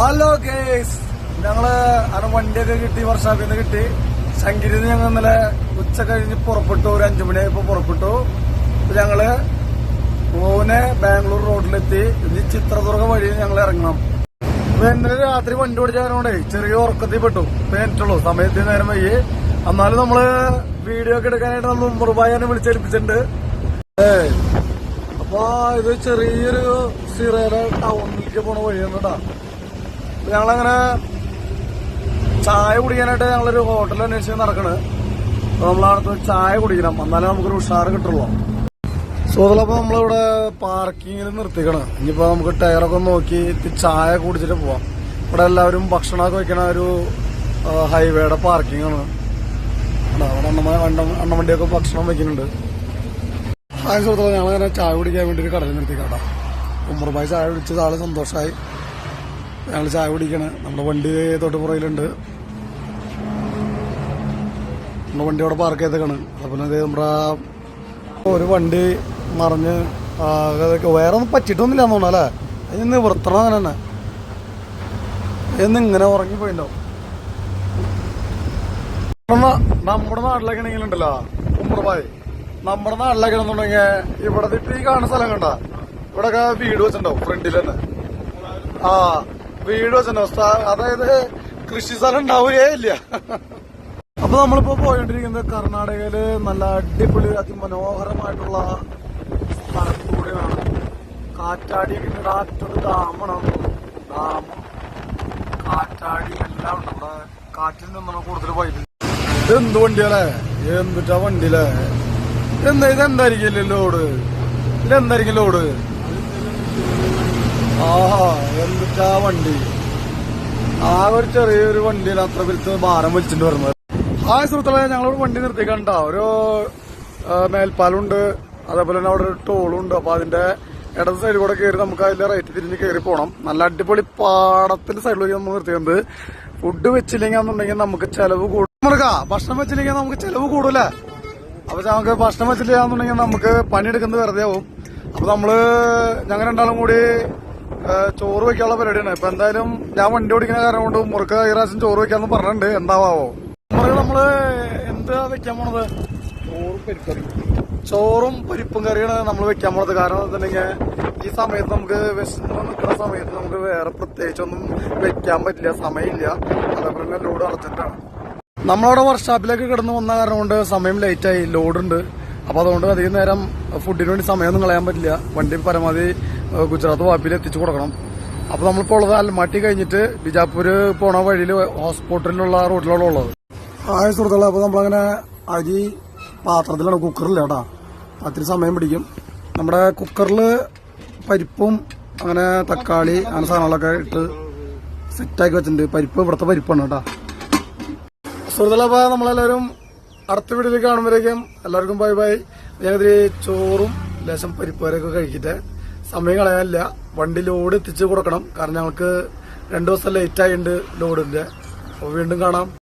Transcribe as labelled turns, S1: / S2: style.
S1: Hello case ഞങ്ങൾ അത് വണ്ടിയൊക്കെ കിട്ടി വർഷാപ്പിൽ നിന്ന് കിട്ടി. ശങ്കരി ഞങ്ങൾ ഇന്നലെ ഉച്ച കഴിഞ്ഞ് പുറപ്പെട്ടു. ഒരു അഞ്ചു മണിയായപ്പോ പുറപ്പെട്ടു. ഞങ്ങൾ പൂനെ ബാംഗ്ലൂർ റോഡിലെത്തി. ഇനി ചിത്രദുർഗ വഴി ഞങ്ങൾ ഇറങ്ങണം. അപ്പൊ ഇന്നലെ രാത്രി വണ്ടി ഓടിച്ചവരോണ്ടേ ചെറിയ ഉറക്കത്തിൽ പെട്ടു. പേനിട്ടുള്ളൂ സമയത്തിന് നേരം വൈകി. എന്നാലും നമ്മൾ വീഡിയോ ഒക്കെ എടുക്കാനായിട്ട് നമ്മൾ മുറുബായനെ വിളിച്ചേൽപ്പിച്ചിട്ടുണ്ട്. ഏ അപ്പൊ ഇത് ചെറിയൊരു സിറയുടെ ടൗണിലേക്ക് പോണ വഴിയാണ് കേട്ടാ. ഞങ്ങളങ്ങനെ ചായ കുടിക്കാനായിട്ട് ഞങ്ങളൊരു ഹോട്ടൽ അന്വേഷിച്ച് നടക്കണ്. നമ്മളവിടുത്തെ ചായ കുടിക്കണം. എന്നാലേ നമുക്കൊരു ഉഷാറ് കിട്ടുള്ളൂ. സുഹൃത്തുക്കളപ്പോ നമ്മളിവിടെ പാർക്കിങ്ങിൽ നിർത്തിക്കണം. ഇനിയിപ്പോ നമുക്ക് ടയറൊക്കെ നോക്കി ചായ കുടിച്ചിട്ട് പോവാം. ഇവിടെ എല്ലാവരും ഭക്ഷണമൊക്കെ വെക്കണ ഒരു ഹൈവേയുടെ പാർക്കിംഗ് ആണ്. അണ്ണമണ്ടിയൊക്കെ ഭക്ഷണം വെക്കുന്നുണ്ട് ആ സുഹൃത്തുക്കളെ ഞങ്ങളങ്ങനെ ചായ കുടിക്കാൻ വേണ്ടി ഒരു കടയിൽ നിർത്തി കേട്ടോ ഉമ്മർബായി ചായ കുടിച്ചത് ആൾ സന്തോഷമായി ഞങ്ങൾ ചായ കുടിക്കണ്. നമ്മുടെ വണ്ടി തൊട്ട് പുറയിലുണ്ട് നമ്മുടെ വണ്ടി അവിടെ പാർക്ക് ചെയ്തേക്കാണ്. അതുപോലെ നമ്മുടെ ഒരു വണ്ടി മറിഞ്ഞ് വേറെ ഒന്നും പറ്റിയിട്ടൊന്നുമില്ല തോന്നുന്നു അല്ലേ? അതിന് നിവർത്തണം അങ്ങനെ തന്നെ. എന്ന് ഇങ്ങനെ നമ്മുടെ നാട്ടിലൊക്കെ ആണെങ്കിലുണ്ടല്ലോ ഉമ്മറമായി നമ്മുടെ നാട്ടിലൊക്കെ ആണെന്നുണ്ടെങ്കിൽ ഇവിടെ ഇപ്പൊ ഈ കാണുന്ന സ്ഥലം കണ്ട? ഇവിടെയൊക്കെ വീട് വെച്ചിട്ടുണ്ടാവും ഫ്രണ്ടിൽ തന്നെ. ആ വീട് വെച്ചിട്ടുണ്ടാവും സ്ഥ- അതായത് കൃഷി സ്ഥലം ഉണ്ടാവുകയേ ഇല്ല. അപ്പൊ നമ്മളിപ്പോ പോയോണ്ടിരിക്കുന്നത് കർണാടകയിൽ നല്ല അടിപൊളി അതിമനോഹരമായിട്ടുള്ള സ്ഥലത്തൂടെയാണ് കാറ്റാടി അറ്റത്ത് ഡാമാണ്. ഡാം കാറ്റാടി എല്ലാം ഉണ്ട്. നമ്മുടെ കാറ്റിൽ നിന്നാണ് കൂടുതൽ വൈദ്യുതി ഇതെന്ത് വണ്ടിയല്ലേ എന്തിട്ടാ വണ്ടിയിലെ? എന്താ ഇതെന്തായിരിക്കില്ലേ ലോഡ്? ഇതെന്തായിരിക്കും ലോഡ്? ആഹാ എന്തിട്ടാ വണ്ടി? ആ ഒരു ചെറിയൊരു വണ്ടിയിൽ അത്ര വലുത്ത് ഭാരം വലിച്ചിട്ട് വരുന്നത്. ആ സുഹൃത്തുക്കളെ ഞങ്ങളോട് വണ്ടി നിർത്തി കണ്ട ഒരു മേൽപ്പാലുണ്ട് അതേപോലെ തന്നെ അവിടെ ഒരു ടോളുണ്ട്. അപ്പൊ അതിന്റെ ഇടത് സൈഡിൽ കൂടെ കയറി നമുക്ക് അതിന്റെ റേറ്റ് തിരിഞ്ഞ് കയറി പോകണം നല്ല അടിപൊളി പാടത്തിന്റെ സൈഡിലേക്ക് നമ്മൾ നിർത്തിയത് ഫുഡ് വെച്ചില്ലെങ്കിൽ എന്നുണ്ടെങ്കിൽ നമുക്ക് ചെലവ് കൂടും. ഭക്ഷണം വെച്ചില്ലെങ്കിൽ നമുക്ക് ചെലവ് കൂടൂലേ അപ്പൊ നമുക്ക് ഭക്ഷണം വെച്ചില്ലാന്നുണ്ടെങ്കിൽ നമുക്ക് പണിയെടുക്കുന്നത് വെറുതെ ആവും. അപ്പൊ നമ്മൾ ഞങ്ങൾ രണ്ടാളും കൂടി ചോറ് വെക്കാനുള്ള പരിപാടിയാണ്. ഇപ്പൊ എന്തായാലും ഞാൻ വണ്ടി ഓടിക്കുന്ന കാരണം കൊണ്ട് മുറുക്ക ഈറാശം ചോറ് വെക്കാന്ന് പറഞ്ഞിട്ടുണ്ട്. എന്താവോ മുറുക നമ്മൾ എന്താ വെക്കാൻ പോണത്? ചോറും പരിപ്പറി ചോറും പരിപ്പും കറിയാണ് നമ്മൾ വെക്കാൻ പോണത്. കാരണം എന്താണെന്നുണ്ടെങ്കിൽ ഈ സമയത്ത് നമുക്ക് വിശന്ന് നിൽക്കുന്ന സമയത്ത് നമുക്ക് വേറെ പ്രത്യേകിച്ചൊന്നും വെക്കാൻ പറ്റില്ല. സമയമില്ല. അതേപോലെ തന്നെ ലോഡ് അടച്ചിട്ടാണ്. നമ്മളവിടെ വർക്ക്ഷോപ്പിലേക്ക് കിടന്നു വന്ന കാരണം കൊണ്ട് സമയം ലേറ്റായി ലോഡുണ്ട് അപ്പൊ അതുകൊണ്ട് അധികം നേരം ഫുഡിന് വേണ്ടി സമയമൊന്നും കളയാൻ പറ്റില്ല. വണ്ടി പരമാവധി ഗുജറാത്ത് വാപ്പിൽ എത്തിച്ചു കൊടുക്കണം. അപ്പൊ നമ്മളിപ്പോ ഉള്ളത് അൽമാട്ടി കഴിഞ്ഞിട്ട് ബിജാപൂര് പോണ വഴിയിൽ ഹോസ്പിറ്റലിലുള്ള റോഡിലാണ് ഉള്ളത്. ആയ സുഹൃത്തുക്കളെ അപ്പൊ നമ്മളങ്ങനെ അരി പാത്രത്തിലാണ് കുക്കറില്ല കേട്ടാ. അത്തിരി സമയം പിടിക്കും. നമ്മുടെ കുക്കറിൽ പരിപ്പും അങ്ങനെ തക്കാളി അങ്ങനെ സാധനങ്ങളൊക്കെ ഇട്ട് സെറ്റാക്കി വെച്ചിട്ടുണ്ട്. പരിപ്പ് ഇവിടുത്തെ പരിപ്പാണ് കേട്ടാ. സുഹൃത്തുക്കളെ അപ്പൊ നമ്മളെല്ലാവരും അടുത്ത വീഡിയോയിൽ കാണുമ്പോഴേക്കും എല്ലാവർക്കും ബൈ ബൈ. ഞാനിതിരി ചോറും ലേശം പരിപ്പ് വരെയൊക്കെ കഴിക്കട്ടെ. സമയം കളയാനില്ല വണ്ടി ലോഡ് എത്തിച്ചു കൊടുക്കണം. കാരണം ഞങ്ങൾക്ക് രണ്ടു ദിവസം ലേറ്റ് ആയിട്ടുണ്ട് ലോഡിന്റെ അപ്പൊ വീണ്ടും കാണാം.